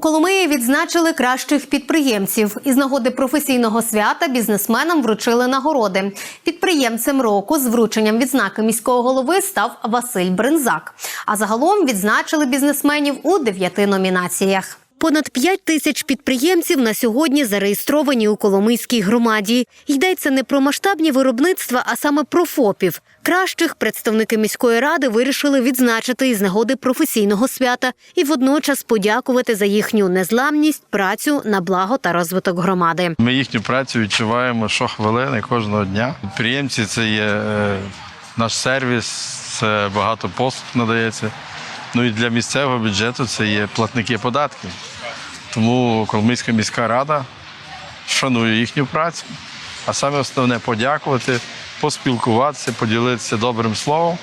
Коломиї відзначили кращих підприємців. Із нагоди професійного свята бізнесменам вручили нагороди. Підприємцем року з врученням відзнаки міського голови став Василь Бринзак. А загалом відзначили бізнесменів у дев'яти номінаціях. Понад 5 тисяч підприємців на сьогодні зареєстровані у Коломийській громаді. Йдеться не про масштабні виробництва, а саме про ФОПів. Кращих представники міської ради вирішили відзначити із нагоди професійного свята і водночас подякувати за їхню незламність, працю на благо та розвиток громади. Ми їхню працю відчуваємо щохвилини кожного дня. Підприємці це є е, наш сервіс, це багато послуг надається. Ну і для місцевого бюджету це є платники податків. Тому Коломийська міська рада шанує їхню працю. А саме основне подякувати, поспілкуватися, поділитися добрим словом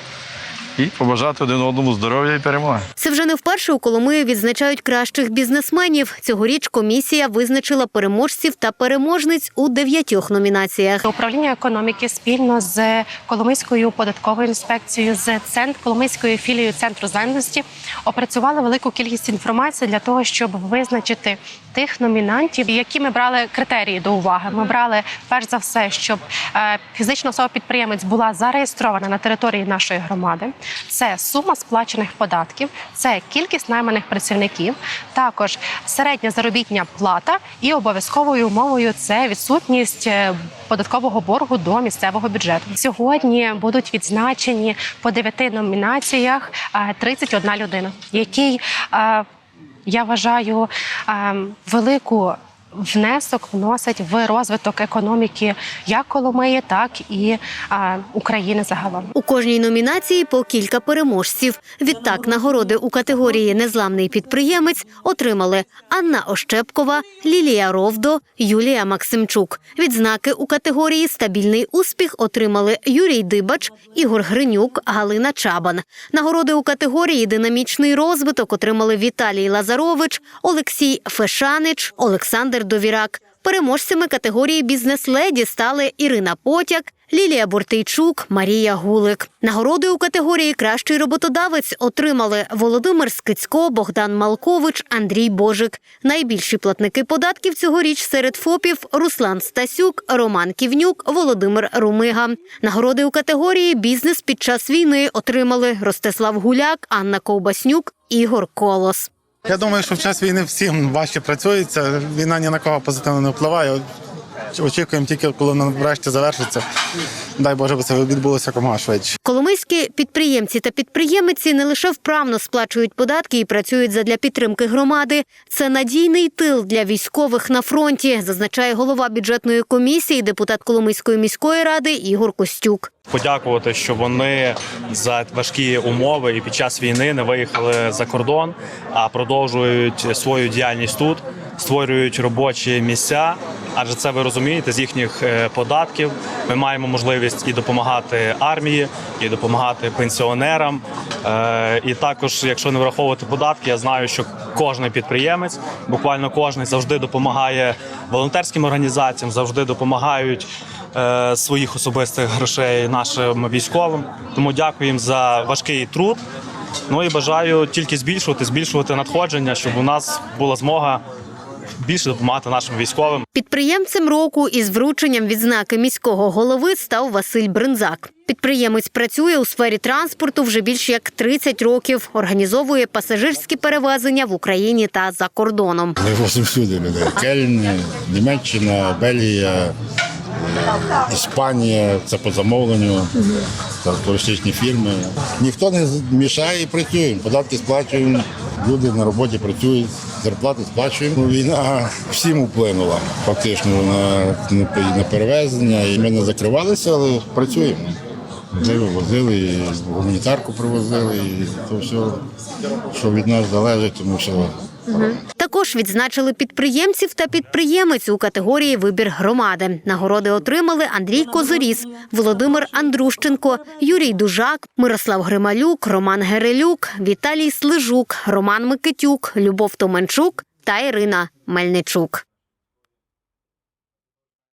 і побажати один одному здоров'я і перемоги. Це вже не вперше у Коломиї відзначають кращих бізнесменів. Цьогоріч комісія визначила переможців та переможниць у дев'ятьох номінаціях. Управління економіки спільно з Коломийською податковою інспекцією з центр Коломийською філією центру зайнятості опрацювали велику кількість інформації для того, щоб визначити тих номінантів, які ми брали критерії до уваги. Ми брали перш за все, щоб е, фізична особа підприємець була зареєстрована на території нашої громади. Це сума сплачених податків, це кількість найманих працівників, також середня заробітня плата і обов'язковою умовою це відсутність е, податкового боргу до місцевого бюджету. Сьогодні будуть відзначені по дев'яти номінаціях е, 31 людина, який е, я вважаю е, велику. Внесок вносить в розвиток економіки як Коломиї, так і е, України загалом. У кожній номінації по кілька переможців. Відтак нагороди у категорії Незламний підприємець отримали Анна Ощепкова, Лілія Ровдо, Юлія Максимчук. Відзнаки у категорії Стабільний успіх отримали Юрій Дибач, Ігор Гринюк, Галина Чабан. Нагороди у категорії Динамічний розвиток отримали Віталій Лазарович, Олексій Фешанич, Олександр Довірак. Переможцями категорії бізнес-леді стали Ірина Потяк, Лілія Бортейчук, Марія Гулик. Нагороди у категорії Кращий роботодавець отримали Володимир Скицько, Богдан Малкович, Андрій Божик. Найбільші платники податків цьогоріч серед ФОПів Руслан Стасюк, Роман Ківнюк, Володимир Румига. Нагороди у категорії Бізнес під час війни отримали Ростислав Гуляк, Анна Ковбаснюк, Ігор Колос. Я думаю, що в час війни всім важче працюється. Війна ні на кого позитивно не впливає. Очікуємо тільки, коли вона врешті завершиться. Дай Боже, би це відбулося якомога швидше. Коломийські підприємці та підприємиці не лише вправно сплачують податки і працюють задля підтримки громади. Це надійний тил для військових на фронті, зазначає голова бюджетної комісії, депутат Коломийської міської ради Ігор Костюк. подякувати, що вони за важкі умови і під час війни не виїхали за кордон, а продовжують свою діяльність тут, створюють робочі місця. Адже це ви розумієте, з їхніх е, податків ми маємо можливість і допомагати армії, і допомагати пенсіонерам. Е, І також, якщо не враховувати податки, я знаю, що кожен підприємець, буквально кожен завжди допомагає волонтерським організаціям, завжди допомагають е, своїх особистих грошей нашим військовим. Тому дякую їм за важкий труд. Ну і бажаю тільки збільшувати, збільшувати надходження, щоб у нас була змога більше допомагати нашим військовим. Підприємцем року із врученням відзнаки міського голови став Василь Бринзак. Підприємець працює у сфері транспорту вже більш як 30 років. Організовує пасажирські перевезення в Україні та за кордоном. Вивозимо всюди людей. Кельн, Німеччина, Бельгія, Іспанія, це по замовленню, це туристичні фірми. Ніхто не мішає і працюємо. Податки сплачуємо, люди на роботі працюють, зарплати сплачуємо. Війна всім вплинула фактично на, на перевезення. І ми не закривалися, але працюємо. Ми вивозили, і гуманітарку привозили, і то все, що від нас залежить, тому що Також відзначили підприємців та підприємець у категорії Вибір громади. Нагороди отримали Андрій Козоріс, Володимир Андрущенко, Юрій Дужак, Мирослав Грималюк, Роман Герелюк, Віталій Слижук, Роман Микитюк, Любов Томенчук та Ірина Мельничук.